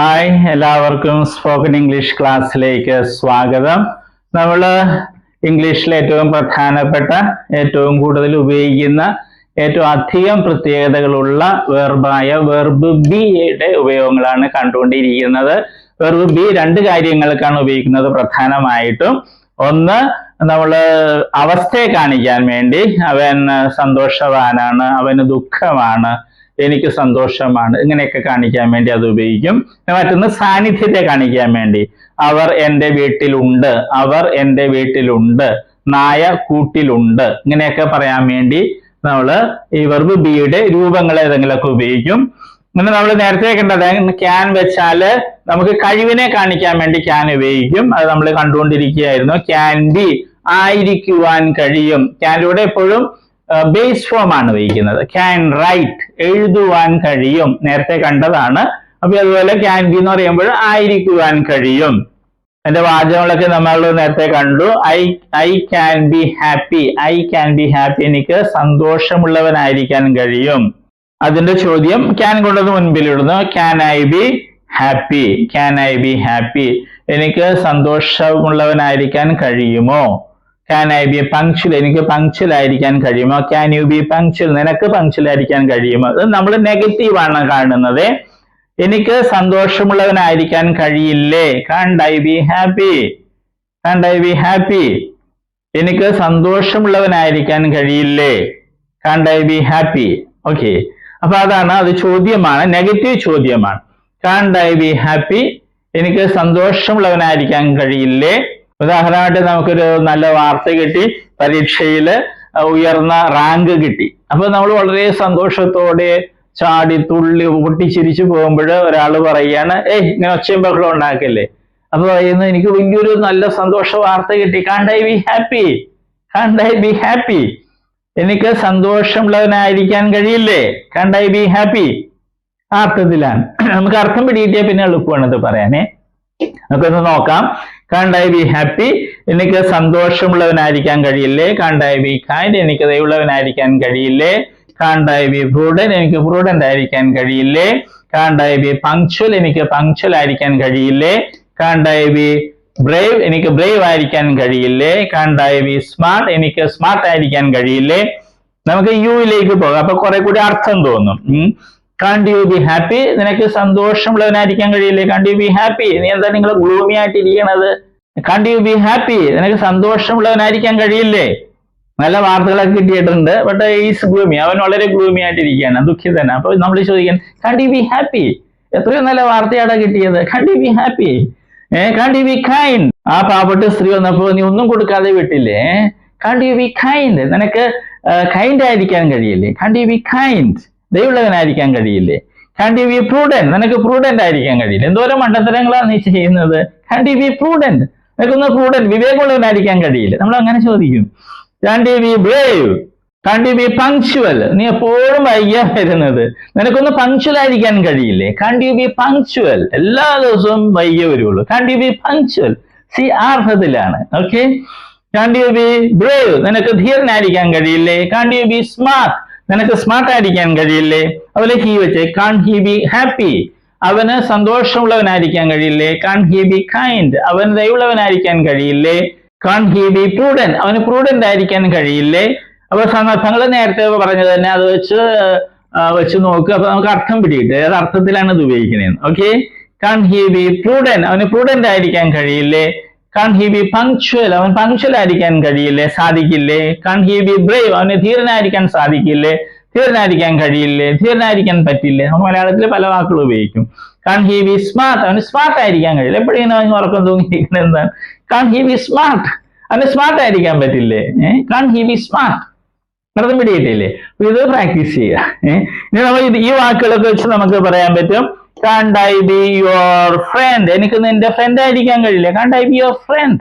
Hi എല്ലാവർക്കും spoken English ക്ലാസ്സിലേക്ക് സ്വാഗതം. നമ്മൾ ഇംഗ്ലീഷിലെ ഏറ്റവും പ്രധാനപ്പെട്ട ഏറ്റവും കൂടുതൽ ഉപയോഗിക്കുന്ന ഏറ്റവും അധികം പ്രത്യേകതകളുള്ള വെർബായ വെർബ് ബിയുടെ ഉപയോഗങ്ങളാണ് കണ്ടുകൊണ്ടിരിക്കുന്നത്. വെർബ് ബി രണ്ട് കാര്യങ്ങൾക്കാണ് ഉപയോഗിക്കുന്നത് പ്രധാനമായിട്ടും. ഒന്ന് നമ്മൾ അവസ്ഥയെ കാണിക്കാൻ വേണ്ടി. അവൻ സന്തോഷവാനാണ് അവന് ദുഃഖമാണ്. എനിക്ക് സന്തോഷമാണ്. ഇങ്ങനെയൊക്കെ കാണിക്കാൻ വേണ്ടി അത് ഉപയോഗിക്കും. മറ്റൊന്ന് സാന്നിധ്യത്തെ കാണിക്കാൻ വേണ്ടി. അവർ എന്റെ വീട്ടിലുണ്ട്. അവർ എന്റെ വീട്ടിലുണ്ട്. നായ കൂട്ടിലുണ്ട്. ഇങ്ങനെയൊക്കെ പറയാൻ വേണ്ടി നമ്മൾ ഈ വെർബ് ബിയുടെ രൂപങ്ങൾ ഏതെങ്കിലുമൊക്കെ ഉപയോഗിക്കും. പിന്നെ നമ്മൾ നേരത്തെ കണ്ടത് ക്യാൻ വെച്ചാൽ നമുക്ക് കഴിവിനെ കാണിക്കാൻ വേണ്ടി ക്യാൻ ഉപയോഗിക്കും. അത് നമ്മൾ കണ്ടുകൊണ്ടിരിക്കുകയായിരുന്നു. ക്യാൻ ബി ആയിരിക്കുവാൻ കഴിയും. ക്യാനിലൂടെ എപ്പോഴും ബേസ് ഫോം ആണ് ഉപയോഗിക്കുന്നത് ക്യാൻ റൈറ്റ് എഴുതുവാൻ കഴിയും. നേരത്തെ കണ്ടതാണ്. അപ്പൊ അതുപോലെ ക്യാൻ ബി എന്ന് പറയുമ്പോൾ ആയിരിക്കുവാൻ കഴിയും. എന്റെ വാചകങ്ങളൊക്കെ നമ്മൾ നേരത്തെ കണ്ടു. I I can be happy I can be happy എനിക്ക് സന്തോഷമുള്ളവനായിരിക്കാൻ കഴിയും. അതിന്റെ ചോദ്യം ക്യാൻ കൊണ്ടത് മുൻപിലിടുന്നു. Can I be happy can I be happy എനിക്ക് സന്തോഷമുള്ളവനായിരിക്കാൻ കഴിയുമോ? Can I be a punctual എനിക്ക് പങ്ക്ച്വൽ ആയിരിക്കാൻ കഴിയുമോ? ക്യാൻ യു ബി പങ്ക്ച്വൽ നിനക്ക് പങ്ക്ച്വൽ ആയിരിക്കാൻ കഴിയുമോ? അത് നമ്മൾ നെഗറ്റീവ് ആണ് കാണുന്നത്? എനിക്ക് സന്തോഷമുള്ളവനായിരിക്കാൻ കഴിയില്ലേ? Can't I be happy can't I be happy എനിക്ക് സന്തോഷമുള്ളവനായിരിക്കാൻ കഴിയില്ലേ? Can't I be happy okay അപ്പൊ അതാണ് അത് ചോദ്യമാണ്. നെഗറ്റീവ് ചോദ്യമാണ്. കാണ്ട് ഐ ബി ഹാപ്പി എനിക്ക് സന്തോഷമുള്ളവനായിരിക്കാൻ കഴിയില്ലേ? ഉദാഹരണമായിട്ട് നമുക്കൊരു നല്ല വാർത്ത കിട്ടി പരീക്ഷയിൽ ഉയർന്ന റാങ്ക് കിട്ടി. അപ്പൊ നമ്മൾ വളരെ സന്തോഷത്തോടെ ചാടി തുള്ളി പൊട്ടിച്ചിരിച്ചു പോകുമ്പോൾ ഒരാൾ പറയുകയാണ് ഏയ് ഇങ്ങനെ ഒച്ചയും ബഹളം ഉണ്ടാക്കല്ലേ? അപ്പൊ പറയുന്നത് എനിക്ക് വലിയൊരു നല്ല സന്തോഷ വാർത്ത കിട്ടി. Can't I be happy can't I be happy എനിക്ക് സന്തോഷമുള്ളവനായിരിക്കാൻ കഴിയില്ലേ? കാണ്ട് ഐ ബി ഹാപ്പി ആ അർത്ഥത്തിലാണ്. നമുക്ക് അർത്ഥം പിടികിട്ടിയാൽ പിന്നെ എളുപ്പമാണ് ഇത് പറയാനേ. നമുക്കൊന്ന് നോക്കാം. കാണ്ട് ഐ ബി ഹാപ്പി എനിക്ക് സന്തോഷമുള്ളവനായിരിക്കാൻ കഴിയില്ലേ? കാണ്ട് ഐ ബി കൈൻഡ് എനിക്ക് ദയുള്ളവനായിരിക്കാൻ കഴിയില്ലേ? കാണ്ട് ഐ ബി പ്രൂഡൻ എനിക്ക് പ്രൂഡന്റ് ആയിരിക്കാൻ കഴിയില്ലേ? കാണ്ട് ഐ ബി പങ്ക്ച്വൽ എനിക്ക് പങ്ക്ച്വൽ ആയിരിക്കാൻ കഴിയില്ലേ? കാണ്ട് ഐ ബി ബ്രേവ് എനിക്ക് ബ്രേവ് ആയിരിക്കാൻ കഴിയില്ലേ? കാണ്ട് ഐ ബി സ്മാർട്ട് എനിക്ക് സ്മാർട്ട് ആയിരിക്കാൻ കഴിയില്ലേ? നമുക്ക് യുയിലേക്ക് പോകാം. അപ്പൊ കുറെ കൂടി അർത്ഥം തോന്നും. കാണ്ട് യു ബി ഹാപ്പി നിനക്ക് സന്തോഷമുള്ളവനായിരിക്കാൻ കഴിയില്ലേ? കാണ്ട് യു ബി ഹാപ്പി നീ എന്താ നിങ്ങൾ ഗ്ലൂമി ആയിട്ട് ഇരിക്കണത് യു ബി ഹാപ്പി നിനക്ക് സന്തോഷമുള്ളവനായിരിക്കാൻ കഴിയില്ലേ? നല്ല വാർത്തകളൊക്കെ കിട്ടിയിട്ടുണ്ട്. ബട്ട് ഈസ് ഗ്ലൂമി അവൻ വളരെ ഗ്ലൂമി ആയിട്ടിരിക്കുകയാണ്. ദുഃഖിതനാണ്. അപ്പൊ നമ്മൾ ചോദിക്കാൻ കാണ്ട് യു ബി ഹാപ്പി എത്രയോ നല്ല വാർത്തയാണ് കിട്ടിയത്. കാണ്ട് യു ബി ഹാപ്പി ഏഹ് കാണ്ട് യു ബി കൈൻഡ് ആ പാവപ്പെട്ട സ്ത്രീ വന്നപ്പോ നീ ഒന്നും കൊടുക്കാതെ വിട്ടില്ലേ? കാണ്ട് യു ബി കൈൻഡ് നിനക്ക് കൈൻഡ് ആയിരിക്കാൻ കഴിയില്ലേ? കാണ്ട് യു ബി കൈൻഡ് ദൈവമുള്ളവനായിരിക്കാൻ കഴിയില്ലേ? കാണ്ട് യു ബി പ്രൂഡന്റ് നിനക്ക് പ്രൂഡന്റ് ആയിരിക്കാൻ കഴിയില്ല? എന്തോരം മണ്ടത്തരങ്ങളാണ് നീ ചെയ്യുന്നത്? കാണ്ട് യു ബി പ്രൂഡന്റ് നിനക്കൊന്ന് പ്രൂഡന്റ് വിവേകമുള്ളവനായിരിക്കാൻ കഴിയില്ല? നമ്മൾ അങ്ങനെ ചോദിക്കും. Can't you be brave can't you be punctual നീ എപ്പോഴും വൈകിയാ വരുന്നത്. നിനക്കൊന്ന് പങ്ക്ച്വൽ ആയിരിക്കാൻ കഴിയില്ലേ? കാണ്ട് യു ബി പങ്ക്ച്വൽ എല്ലാ ദിവസവും വൈകിയേ വരുള്ളൂ. കാണ്ട് യു ബി പങ്ക്ച്വൽ സി ആർഹത്തിലാണ് okay can't you be brave നിനക്ക് ധീരനായിരിക്കാൻ കഴിയില്ലേ? കാണ്ട് യു ബി സ്മാർട്ട് നിനക്ക് സ്മാർട്ട് ആയിരിക്കാൻ കഴിയില്ലേ? അതുപോലെ ഹി വെച്ച് കാൺ ഹി ബി ഹാപ്പി അവന് സന്തോഷമുള്ളവനായിരിക്കാൻ കഴിയില്ലേ? കാൺ ഹി ബി കൈൻഡ് അവൻ ദയവുള്ളവനായിരിക്കാൻ കഴിയില്ലേ? കാൺ ഹി ബി പ്രൂഡന്റ് അവന് പ്രൂഡന്റ് ആയിരിക്കാൻ കഴിയില്ലേ? അപ്പൊ സന്ദർഭങ്ങൾ നേരത്തെ പറഞ്ഞത് തന്നെ അത് വെച്ച് വെച്ച് നോക്കുക അപ്പൊ നമുക്ക് അർത്ഥം പിടിയിട്ട് ഏത് അർത്ഥത്തിലാണ് ഇത് ഉപയോഗിക്കുന്നത്. Okay can't he be prudent അവന് പ്രൂഡന്റ് ആയിരിക്കാൻ കഴിയില്ലേ? കാൺ ഹി ബി പങ്ക്ച്വൽ അവൻ പങ്ക്ച്വൽ ആയിരിക്കാൻ കഴിയില്ലേ? സാധിക്കില്ലേ? കാൺ ഹി ബി ബ്രേവ് അവന് ധീരനായിരിക്കാൻ സാധിക്കില്ലേ? ധീരനായിരിക്കാൻ കഴിയില്ലേ? ധീരനായിരിക്കാൻ പറ്റില്ലേ? നമ്മൾ മലയാളത്തിൽ പല വാക്കുകൾ ഉപയോഗിക്കും. കാൺ ഹി ബി സ്മാർട്ട് അവന് സ്മാർട്ട് ആയിരിക്കാൻ കഴിയില്ല. എപ്പോഴും ഇങ്ങനെ ഉറക്കം തൂങ്ങിയിരിക്കുന്നത് എന്താണ്? കാൺ ഹി ബി സ്മാർട്ട് അവന് സ്മാർട്ട് ആയിരിക്കാൻ പറ്റില്ലേ? കാൺ ഹി ബി സ്മാർട്ട് അർത്ഥം പിടിയിട്ടില്ലേ ഇത് പ്രാക്ടീസ് ചെയ്യുക. ഇനി നമ്മൾ ഈ വാക്കുകളൊക്കെ വെച്ച് നമുക്ക് പറയാൻ പറ്റും. കാണ്ട് ഐ ബി യുവർ ഫ്രണ്ട് എനിക്ക് നിന്റെ ഫ്രണ്ട് ആയിരിക്കാൻ കഴിയില്ല. കാണ്ട് ഐ ബി യുവർ ഫ്രണ്ട്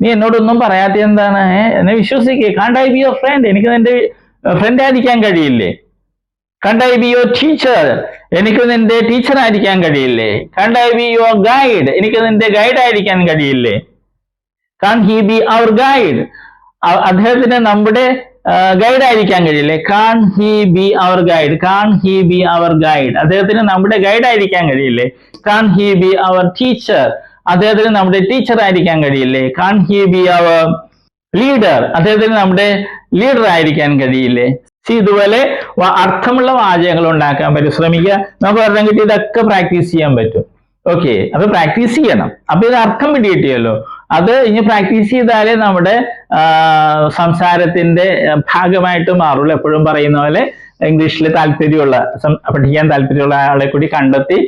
നീ എന്നോടൊന്നും പറയാത്ത എന്താണ്? എന്നെ വിശ്വസിക്കുക കാണ്ട് ഐ ബി യുവർ ഫ്രണ്ട് എനിക്ക് നിന്റെ ഫ്രണ്ട് ആയിരിക്കാൻ കഴിയില്ലേ? കണ്ട ഐ ബി യുവർ ടീച്ചർ എനിക്ക് നിന്റെ ടീച്ചർ ആയിരിക്കാൻ കഴിയില്ലേ? കണ്ട ഐ ബി യുവർ ഗൈഡ് എനിക്ക് നിന്റെ ഗൈഡ് ആയിരിക്കാൻ കഴിയില്ലേ? Can't he be our guide അദ്ദേഹത്തിന് നമ്മുടെ ഗൈഡ് ആയിരിക്കാൻ കഴിയില്ലേ? Can't he be our guide can't he be our guide അദ്ദേഹത്തിന് നമ്മുടെ ഗൈഡ് ആയിരിക്കാൻ കഴിയില്ലേ? Can't he be our teacher അദ്ദേഹത്തിന് നമ്മുടെ ടീച്ചർ ആയിരിക്കാൻ കഴിയില്ലേ? Can't he be our leader അദ്ദേഹത്തിന് നമ്മുടെ ലീഡർ ആയിരിക്കാൻ കഴിയില്ലേ? സി ഇതുപോലെ അർത്ഥമുള്ള വാചകങ്ങൾ ഉണ്ടാക്കാൻ പറ്റും. ശ്രമിക്കുക. നമുക്ക് അർത്ഥം കിട്ടി. ഇതൊക്കെ പ്രാക്ടീസ് ചെയ്യാൻ പറ്റും. ഓക്കെ അപ്പൊ പ്രാക്ടീസ് ചെയ്യണം. അപ്പൊ ഇത് അർത്ഥം പിടികിട്ടിയല്ലോ അത് ഇനി പ്രാക്ടീസ് ചെയ്താലേ നമ്മുടെ സംസാരത്തിന്റെ ഭാഗമായിട്ട് മാറുള്ളൂ. എപ്പോഴും പറയുന്ന പോലെ ഇംഗ്ലീഷിൽ താല്പര്യമുള്ള പഠിക്കാൻ താല്പര്യമുള്ള ആളെ കൂടി കണ്ടെത്തി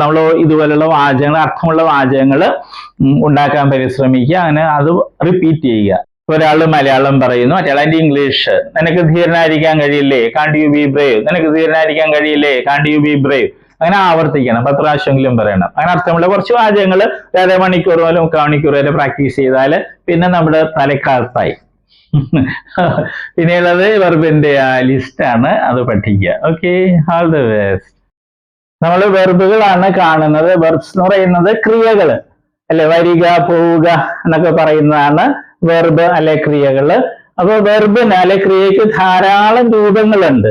നമ്മൾ ഇതുപോലുള്ള വാചകങ്ങൾ അർത്ഥമുള്ള വാചകങ്ങൾ ഉണ്ടാക്കാൻ പരിശ്രമിക്കുക. അങ്ങനെ അത് റിപ്പീറ്റ് ചെയ്യുക. ഒരാൾ മലയാളം പറയുന്നു മറ്റേ ഇംഗ്ലീഷ്. നിനക്ക് ധീരനായിരിക്കാൻ കഴിയില്ലേ? കാണ്ട് യു ബി ബ്രേവ് നിനക്ക് ധീരനായിരിക്കാൻ കഴിയില്ലേ? കാണ്ട് യു ബി ബ്രേവ് അങ്ങനെ ആവർത്തിക്കണം. പത്ത് പ്രാവശ്യമെങ്കിലും പറയണം. അങ്ങനെ അർത്ഥമുള്ള കുറച്ച് വാചകങ്ങൾ അര മണിക്കൂർ പോലെ മുക്കാൽ മണിക്കൂർ വരെ പ്രാക്ടീസ് ചെയ്താൽ പിന്നെ നമ്മുടെ തലക്കാലത്തായി പിന്നെയുള്ളത് വെർബിന്റെ ആ ലിസ്റ്റാണ് അത് പഠിക്കുക ഓക്കെ ആൾ ദ ബെസ്റ്റ് നമ്മൾ വെർബുകളാണ് കാണുന്നത്. വെർബ്സ് എന്ന് പറയുന്നത് ക്രിയകൾ അല്ലെ? വരിക പോവുക എന്നൊക്കെ പറയുന്നതാണ് വെർബ് അല്ലെ ക്രിയകൾ. അപ്പൊ വെർബിന് അല്ലെ ക്രിയക്ക് ധാരാളം രൂപങ്ങളുണ്ട്.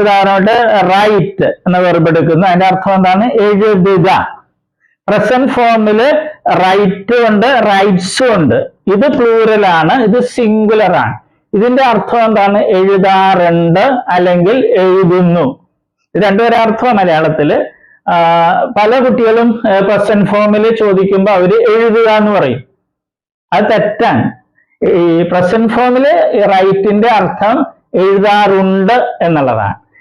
ഉദാഹരണമായിട്ട് റൈറ്റ് എന്ന വെർബ് എടുക്കുന്നു. അതിന്റെ അർത്ഥം എന്താണ്? എഴുതുക. പ്രസന്റ് ഫോമിൽ റൈറ്റ് ഉണ്ട് റൈറ്റ്സും ഉണ്ട്. ഇത് പ്ലൂറൽ ആണ് ഇത് സിംഗുലർ ആണ്. ഇതിന്റെ അർത്ഥം എന്താണ്? എഴുതാറുണ്ട് അല്ലെങ്കിൽ എഴുതുന്നു. ഇത് രണ്ടുപേരെ അർത്ഥം മലയാളത്തിൽ. ആ, പല കുട്ടികളും പ്രസന്റ് ഫോമിൽ ചോദിക്കുമ്പോൾ അവർ എഴുതുക എന്ന് പറയും. അത് തെറ്റാണ്. ഈ പ്രസന്റ് ഫോമിൽ റൈറ്റിന്റെ അർത്ഥം എഴുതാറുണ്ട് എന്നുള്ളതാണ്.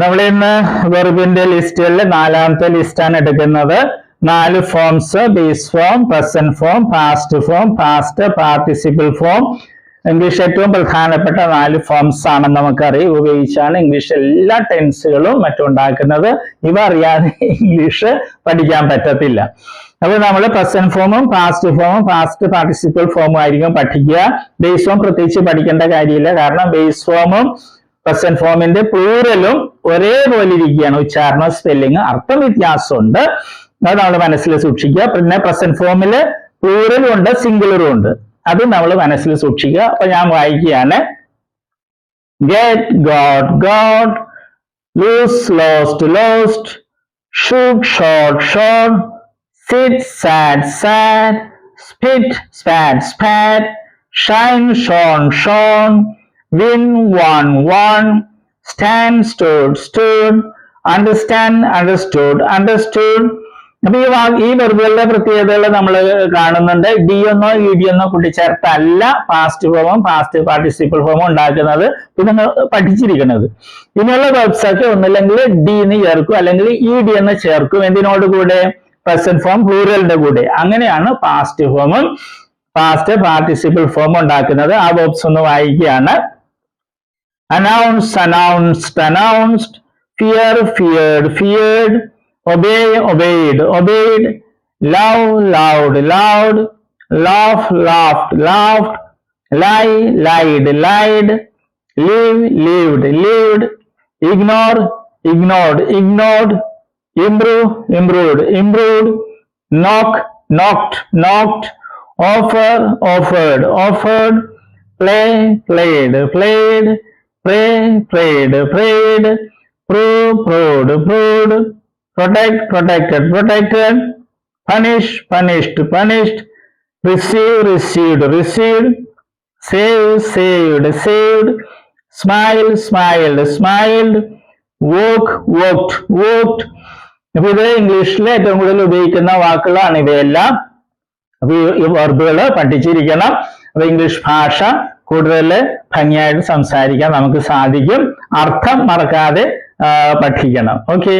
നമ്മൾ ഇന്ന് വെർബിന്റെ ലിസ്റ്റുകളിൽ നാലാമത്തെ ലിസ്റ്റാണ് എടുക്കുന്നത്. നാല് forms base form present form past form past participle form English ഏറ്റവും പ്രധാനപ്പെട്ട നാല് ഫോംസ് ആണെന്ന് നമുക്കറിയാം. ഉപയോഗിച്ചാണ് ഇംഗ്ലീഷ് എല്ലാ ടെൻസുകളും മറ്റും ഉണ്ടാക്കുന്നത് ഇവ അറിയാതെ ഇംഗ്ലീഷ് പഠിക്കാൻ പറ്റത്തില്ല. അപ്പോൾ നമ്മൾ പ്രസന്റ് ഫോമും പാസ്റ്റ് ഫോമും പാസ്റ്റ് പാർട്ടിസിപ്പിൾ ഫോമും ആയിരിക്കും പഠിക്കുക. ബേസ് ഫോം പ്രത്യേകിച്ച് പഠിക്കേണ്ട കാര്യമില്ല. കാരണം ബേസ് ഫോമും പ്രസന്റ് ഫോമിന്റെ പ്ലൂറലും ഒരേപോലെ ഇരിക്കുകയാണ്. ഉച്ചാരണം സ്പെല്ലിംഗ് അർത്ഥം വ്യത്യാസമുണ്ട്. അത് നമ്മൾ മനസ്സിൽ സൂക്ഷിക്കുക. പിന്നെ പ്രസന്റ് ഫോമിൽ പ്ലൂറലും ഉണ്ട് സിംഗുലറും ഉണ്ട്. അത് നമ്മൾ മനസ്സിൽ സൂക്ഷിക്കുക. അപ്പൊ ഞാൻ വായിക്കുകയാണ്. Get got got lose lost lost shoot shot shot sit sat sat spit spat spat shine shone shone win won won. Stand stood stood. Understand understood understood. അപ്പൊ ഈ ഈ വെർബുകളുടെ പ്രത്യേകതകൾ നമ്മൾ കാണുന്നുണ്ട്. ഡി എന്നോ ഇ ഡി എന്നോ കൂട്ടിച്ചേർത്തല്ല പാസ്റ്റ് ഫോമും പാസ്റ്റ് പാർട്ടിസിപ്പിൾ ഫോമും ഉണ്ടാക്കുന്നത്. ഇത് നിങ്ങൾ പഠിച്ചിരിക്കുന്നത്. ഇനിയുള്ള വെബ്സൈറ്റ് ഒന്നില്ലെങ്കിൽ ഡി എന്ന് ചേർക്കും അല്ലെങ്കിൽ ഇ ഡി എന്ന് ചേർക്കും. എന്തിനോട് കൂടെ? പ്രസന്റ് ഫോം പ്ലൂറലിന്റെ കൂടെ. അങ്ങനെയാണ് പാസ്റ്റ് ഫോമും പാസ്റ്റ് പാർട്ടിസിപ്പിൾ ഫോമും ഉണ്ടാക്കുന്നത്. ആ വെർബ്സ് ഒന്ന് വായിക്കുകയാണ്. Announce, announced, announced, fear, feared, feared, obey, obeyed, obeyed, love, loved, loved, laugh, laughed, laughed, lie, lied, lied, live, lived, lived, ignore, ignored, ignored, improve, improved, improved, knock, knocked, knocked, offer, offered, offered, play, played, played, pray, prayed, prayed, Pro, proved, proved, protect, protected, protected, punish, punished, punished, receive, received, received, save, saved, saved, smile, smiled, smiled, walk, walked, walked. അപ്പൊ ഇത് ഇംഗ്ലീഷിൽ ഏറ്റവും കൂടുതൽ ഉപയോഗിക്കുന്ന വാക്കുകളാണ് ഇവയെല്ലാം അപ്പൊ ഈ വെർബുകൾ പഠിച്ചിരിക്കണം അപ്പൊ ഇംഗ്ലീഷ് ഭാഷ കൂടുതൽ ഭംഗിയായിട്ട് സംസാരിക്കാൻ നമുക്ക് സാധിക്കും. അർത്ഥം മറക്കാതെ പഠിക്കണം ഓക്കെ